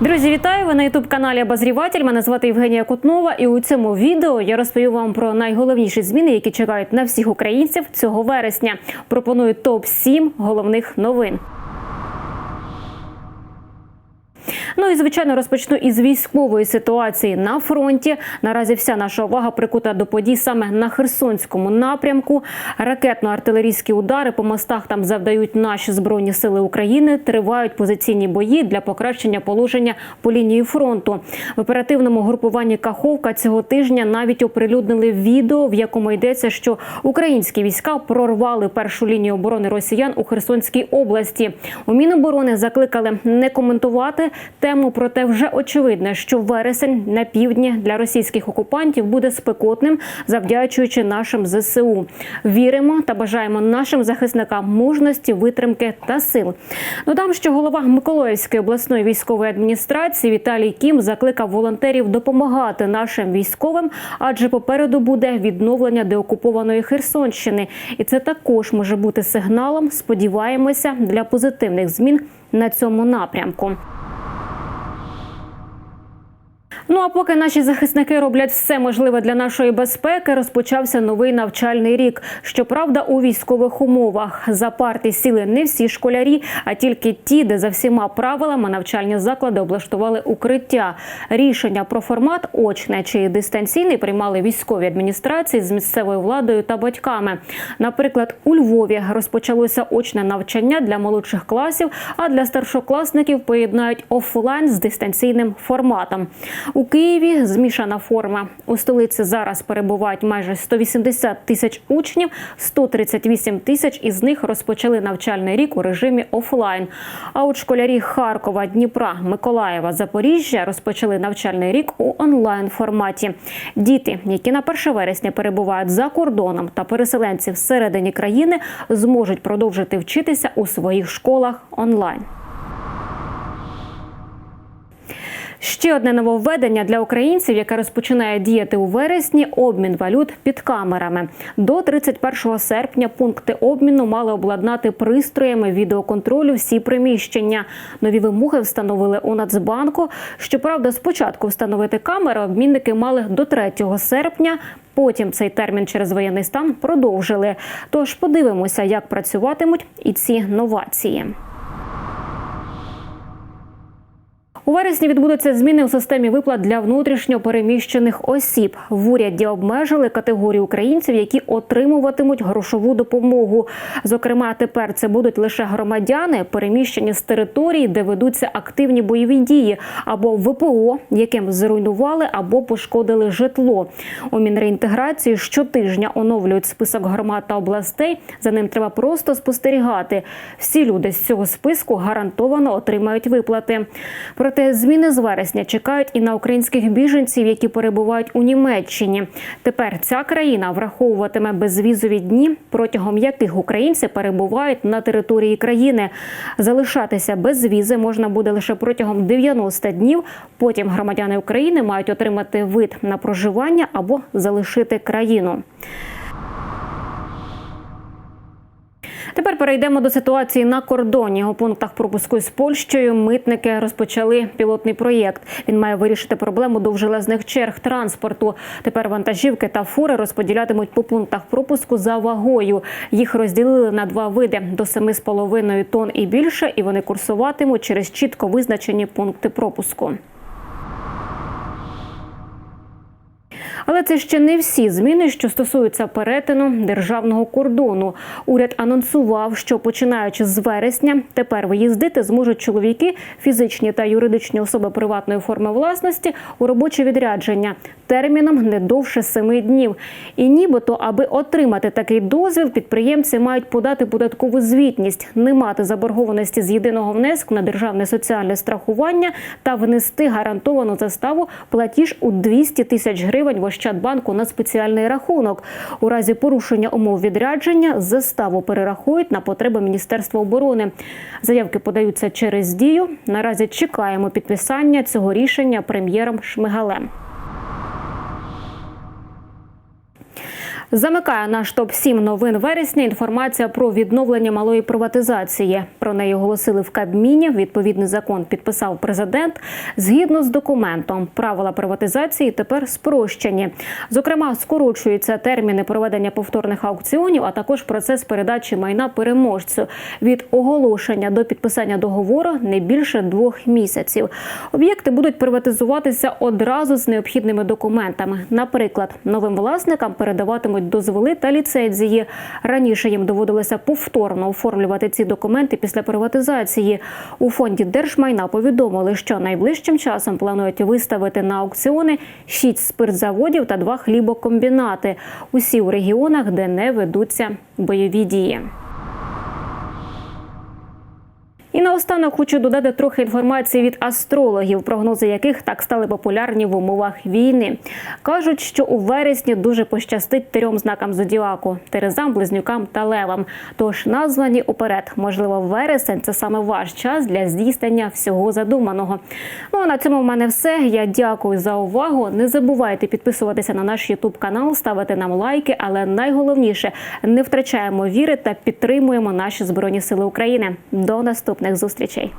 Друзі, вітаю! Ви на ютуб каналі Обозріватель. Мене звати Євгенія Кутнова. І у цьому відео я розповім вам про найголовніші зміни, які чекають на всіх українців цього вересня. Пропоную топ 7 головних новин. Ну і звичайно розпочну із військової ситуації на фронті. Наразі вся наша увага прикута до подій саме на Херсонському напрямку. Ракетно-артилерійські удари по мостах там завдають наші збройні сили України. Тривають позиційні бої для покращення положення по лінії фронту. В оперативному групуванні Каховка цього тижня навіть оприлюднили відео, в якому йдеться, що українські війська прорвали першу лінію оборони росіян у Херсонській області. У Міноборони закликали не коментувати тему, проте вже очевидно, що вересень на півдні для російських окупантів буде спекотним, завдячуючи нашим ЗСУ. Віримо та бажаємо нашим захисникам мужності, витримки та сил. Додам, що голова Миколаївської обласної військової адміністрації Віталій Кім закликав волонтерів допомагати нашим військовим, адже попереду буде відновлення деокупованої Херсонщини, і це також може бути сигналом. Сподіваємося, для позитивних змін на цьому напрямку. Ну а поки наші захисники роблять все можливе для нашої безпеки, розпочався новий навчальний рік. Щоправда, у військових умовах за парти сіли не всі школярі, а тільки ті, де за всіма правилами навчальні заклади облаштували укриття. Рішення про формат очне чи дистанційний приймали військові адміністрації з місцевою владою та батьками. Наприклад, у Львові розпочалося очне навчання для молодших класів, а для старшокласників поєднають офлайн з дистанційним форматом. У Києві змішана форма. У столиці зараз перебувають майже 180 тисяч учнів, 138 тисяч із них розпочали навчальний рік у режимі офлайн. А от школярі Харкова, Дніпра, Миколаєва, Запоріжжя розпочали навчальний рік у онлайн форматі. Діти, які на 1 вересня перебувають за кордоном та переселенці всередині країни, зможуть продовжити вчитися у своїх школах онлайн. Ще одне нововведення для українців, яке розпочинає діяти у вересні обмін валют під камерами. До 31 серпня пункти обміну мали обладнати пристроями відеоконтролю всі приміщення. Нові вимоги встановили у Нацбанку. Щоправда, спочатку встановити камери обмінники мали до 3 серпня. Потім цей термін через воєнний стан продовжили. Тож подивимося, як працюватимуть і ці новації. У вересні відбудуться зміни у системі виплат для внутрішньо переміщених осіб. В уряді обмежили категорію українців, які отримуватимуть грошову допомогу. Зокрема, тепер це будуть лише громадяни, переміщені з територій, де ведуться активні бойові дії, або ВПО, яким зруйнували або пошкодили житло. У Мінреінтеграції щотижня оновлюють список громад та областей. За ним треба просто спостерігати. Всі люди з цього списку гарантовано отримають виплати. Проте зміни з вересня чекають і на українських біженців, які перебувають у Німеччині. Тепер ця країна враховуватиме безвізові дні, протягом яких українці перебувають на території країни. Залишатися без візи можна буде лише протягом 90 днів. Потім громадяни України мають отримати вид на проживання або залишити країну. Тепер перейдемо до ситуації на кордоні. У пунктах пропуску з Польщею митники розпочали пілотний проєкт. Він має вирішити проблему довжелезних черг транспорту. Тепер вантажівки та фури розподілятимуть по пунктах пропуску за вагою. Їх розділили на два види до 7,5 тонн і більше, і вони курсуватимуть через чітко визначені пункти пропуску. Але це ще не всі зміни, що стосуються перетину державного кордону. Уряд анонсував, що починаючи з вересня, тепер виїздити зможуть чоловіки, фізичні та юридичні особи приватної форми власності у робоче відрядження терміном не довше семи днів. І нібито, аби отримати такий дозвіл, підприємці мають подати податкову звітність, не мати заборгованості з єдиного внеску на державне соціальне страхування та внести гарантовану заставу платіж у 200 тисяч гривень в Ощадбанку на спеціальний рахунок. У разі порушення умов відрядження заставу перерахують на потреби Міністерства оборони. Заявки подаються через дію. Наразі чекаємо підписання цього рішення прем'єром Шмигалем. Замикає наш топ 7 новин вересня. Інформація про відновлення малої приватизації. Про неї оголосили в Кабміні. Відповідний закон підписав президент. Згідно з документом, правила приватизації тепер спрощені. Зокрема, скорочуються терміни проведення повторних аукціонів, а також процес передачі майна переможцю від оголошення до підписання договору не більше двох місяців. Об'єкти будуть приватизуватися одразу з необхідними документами. Наприклад, новим власникам передаватимуть дозволи та ліцензії. Раніше їм доводилося повторно оформлювати ці документи після приватизації. У фонді держмайна повідомили, що найближчим часом планують виставити на аукціони шість спиртзаводів та два хлібокомбінати. Усі у регіонах, де не ведуться бойові дії. Наостанок хочу додати трохи інформації від астрологів, прогнози яких так стали популярні в умовах війни. Кажуть, що у вересні дуже пощастить трьом знакам зодіаку терезам, близнюкам та левам. Тож названі уперед, можливо, вересень це саме ваш час для здійснення всього задуманого. Ну а на цьому в мене все. Я дякую за увагу. Не забувайте підписуватися на наш Ютуб канал, ставити нам лайки, але найголовніше не втрачаємо віри та підтримуємо наші збройні сили України. До наступних зустрічей.